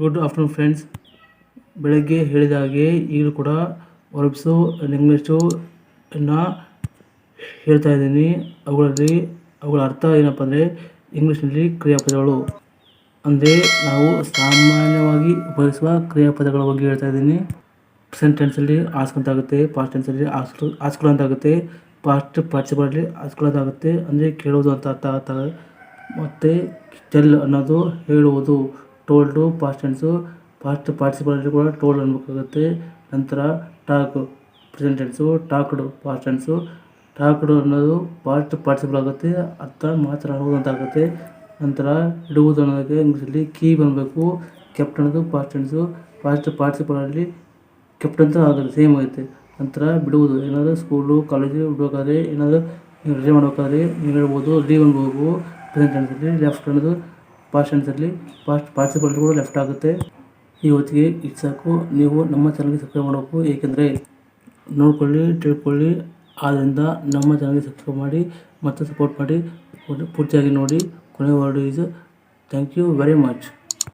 Good afternoon friends ಬೆಳಗ್ಗೆ ಹೇಳಿದ ಹಾಗೆ ಈಗಲೂ ಕೂಡ ವರ್ಬ್ಸು ಅನ್ನು ಹೇಳ್ತಾ ಇದ್ದೀನಿ. ಅವುಗಳಲ್ಲಿ, ಅವುಗಳ ಅರ್ಥ ಏನಪ್ಪ ಅಂದರೆ ಇಂಗ್ಲೀಷ್ನಲ್ಲಿ ಕ್ರಿಯಾಪದಗಳು. ಅಂದರೆ ನಾವು ಸಾಮಾನ್ಯವಾಗಿ ಉಪಯೋಗಿಸುವ ಕ್ರಿಯಾಪದಗಳ ಬಗ್ಗೆ ಹೇಳ್ತಾ ಇದ್ದೀನಿ. ಪ್ರೆಸೆಂಟ್ ಟೆನ್ಸಲ್ಲಿ ಆಗುತ್ತೆ ಪಾಸ್ಟ್ ಟೆನ್ಸಲ್ಲಿ ಆಸ್ಕುಲ್ ಅಂತ ಆಗುತ್ತೆ ಪಾಸ್ಟ್ ಪಾರ್ಟಿಸಿಪಲ್ಲಿ ಆಸ್ಕೊಳ್ಳೋದಾಗುತ್ತೆ ಅಂದರೆ ಕೇಳೋದು ಅಂತ ಅರ್ಥ ಆಗ್ತದೆ ಮತ್ತು ಟೆಲ್ ಅನ್ನೋದು ಹೇಳುವುದು. Told past tense past participle ಕೂಡ ಟೋಲ್ಡ್ ಅನ್ಬೇಕಾಗುತ್ತೆ. ನಂತರ talk present tense talked past tense talked ಅನ್ನೋದು ಪಾಸ್ಟ್ ಪಾರ್ಟಿಸಿಪಲ್ ಆಗುತ್ತೆ. ಅರ್ಥ ಮಾತ್ರ ಅಂತ ಆಗುತ್ತೆ ನಂತರ ಇಡುವುದು ಅನ್ನೋದಕ್ಕೆ ಇಂಗ್ಲೀಷಲ್ಲಿ ಕೀ ಬಂದಬೇಕು ಕೆಪ್ಟ್ ಅನ್ನೋದು ಪಾಸ್ಟ್ ಟೆನ್ಸು ಪಾಸ್ಟ್ ಪಾರ್ಟಿಸಿಪಲಲ್ಲಿ ಕೆಪ್ಟ್ ಅಂತ ಆಗುತ್ತೆ ಸೇಮ್ ಆಗುತ್ತೆ. ನಂತರ ಬಿಡುವುದು, ಏನಾದರೂ ಸ್ಕೂಲು ಕಾಲೇಜು ಬಿಡಬೇಕಾದ್ರೆ, ಏನಾದರೂ ರಜೆ ಮಾಡಬೇಕಾದ್ರೆ ನೀವು ಹೇಳ್ಬೋದು ಲೀವ್ ಅನ್ಬೋದು. ಪ್ರೆಸೆಂಟ್ ಟೆನ್ಸಲ್ಲಿ ಲೆಫ್ಟ್ ಅನ್ನೋದು ಪಾಸ್ಟ್ ಇರಲಿ ಪಾಸ್ಟ್ ಪಾರ್ಟಿಸಿಪಲ್ ಕೂಡ ಲೆಫ್ಟ್ ಆಗುತ್ತೆ. ಈ ಹೊತ್ತಿಗೆ ಇಷ್ಟು ಸಾಕು. ನೀವು ನಮ್ಮ ಚಾನಲ್ಗೆ ಸಬ್ಸ್ಕ್ರೈಬ್ ಮಾಡಬೇಕು. ಏಕೆಂದರೆ ನೋಡ್ಕೊಳ್ಳಿ, ತಿಳ್ಕೊಳ್ಳಿ. ಆದ್ದರಿಂದ ನಮ್ಮ ಚಾನಲ್ಗೆ ಸಬ್ಸ್ಕ್ರೈಬ್ ಮಾಡಿ, ಮತ್ತು ಸಪೋರ್ಟ್ ಮಾಡಿ. ಪೂರ್ತಿಯಾಗಿ ನೋಡಿ. ಕೊನೆ word is thank you very much